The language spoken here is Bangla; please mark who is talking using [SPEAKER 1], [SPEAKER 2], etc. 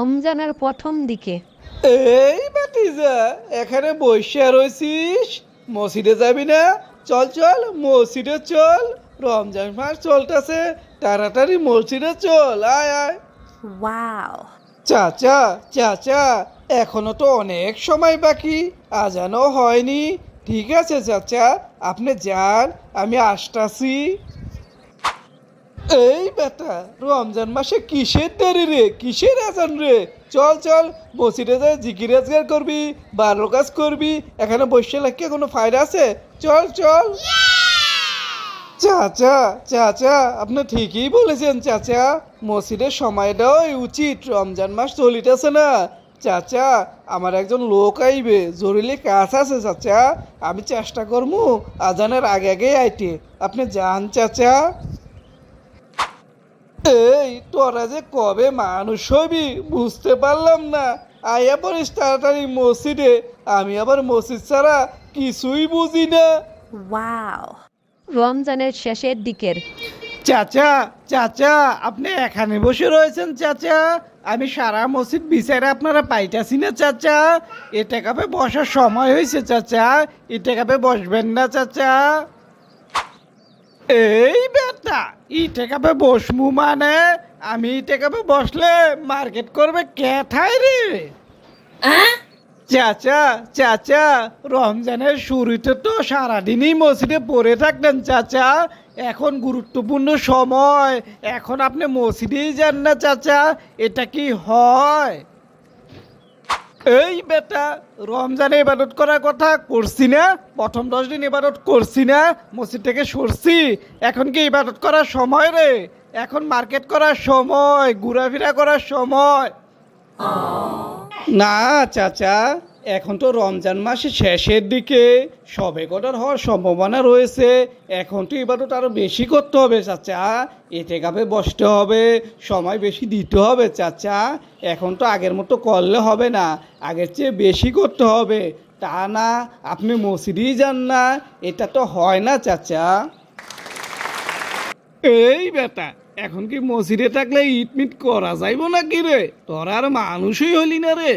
[SPEAKER 1] রমজানের প্রথম দিকে।
[SPEAKER 2] এই বাতিজা এখানে বসে রয়েছিস মসজিদে যাবি না? চল চল মসজিদে চল। রমজান মাস চলতেছে তাড়াতাড়ি মসজিদে চল আয় আয়।
[SPEAKER 1] ওয়াও।
[SPEAKER 2] চাচা চাচা এখনও তো অনেক সময় বাকি আজানও হয়নি। ঠিক আছে চাচা আপনি যান আমি আসতাছি। এই বেটা রমজান মাসে কিসের দেরি রে? কিসের আজান রে? চল চল মসজিদে যায় জিকির আজগার করবি ভালো কাজ করবি এখানে বসে লাগিয়ে কোনো ফায়দা আছে? চল চল। চাচা চাচা আপনি ঠিকই বলেছেন চাচা। মসজিদের সময়টাও উচিত রমজান মাস চলিতেছে না। চাচা আমার একজন লোক আইবে জরুরি কাজ আছে চাচা। আমি চেষ্টা করব আজানের আগে আগে আইতে। আপনি যান চাচা। এই তোরা যে কবে মানুষ হবি বুঝতে পারলাম না। আয়া পড়িস তাড়াতাড়ি মসজিদে। আমি আবার মসজিদ ছাড়া কিছুই বুঝি না।
[SPEAKER 1] ওয়াও রমজানের শেষের দিকের।
[SPEAKER 2] চাচা চাচা আপনি এখানে বসে রয়েছেন চাচা। আমি সারা মসজিদ বিচারে আপনারা পাইতাছি না চাচা। এটা কাপে বসার সময় হয়েছে চাচা। এটা কাপে বসবেন না চাচা। এই বেটা ইটে কাপে বসমু মানে? আমি ইটে কাপে বসলে মার্কেট করবে কে ঠাই রে? চাচা চাচা রমজানের শুরুতে তো সারাদিনই মসজিদে পড়ে থাকতেন চাচা। এখন গুরুত্বপূর্ণ সময়। এখন আপনি মসজিদেই যান না চাচা। এটা কি হয়? এই বেটা, রমজানে ইবাদত করার কথা করছি না, প্রথম দশ দিন ইবাদত করছি না, মসজিদ থেকে সরছি। এখন কি ইবাদত করার সময় রে? এখন মার্কেট করার সময়, ঘোরাফেরা করার সময়। না, চাচা। এখন তো রমজান মাসের শেষের দিকে সবে কটার হওয়ার সম্ভাবনা রয়েছে। এখন তো এবার তো আরও বেশি করতে হবে চাচা। এতে কাপে বসতে হবে, সময় বেশি দিতে হবে চাচা। এখন তো আগের মতো করলে হবে না, আগের চেয়ে বেশি করতে হবে। তা না, আপনি মসজিদেই যান না, এটা তো হয় না চাচা। এই বেটা, এখন কি মসজিদে থাকলে ইট মিট করা যাইব নাকি রে? তোর আর মানুষই হলি না রে।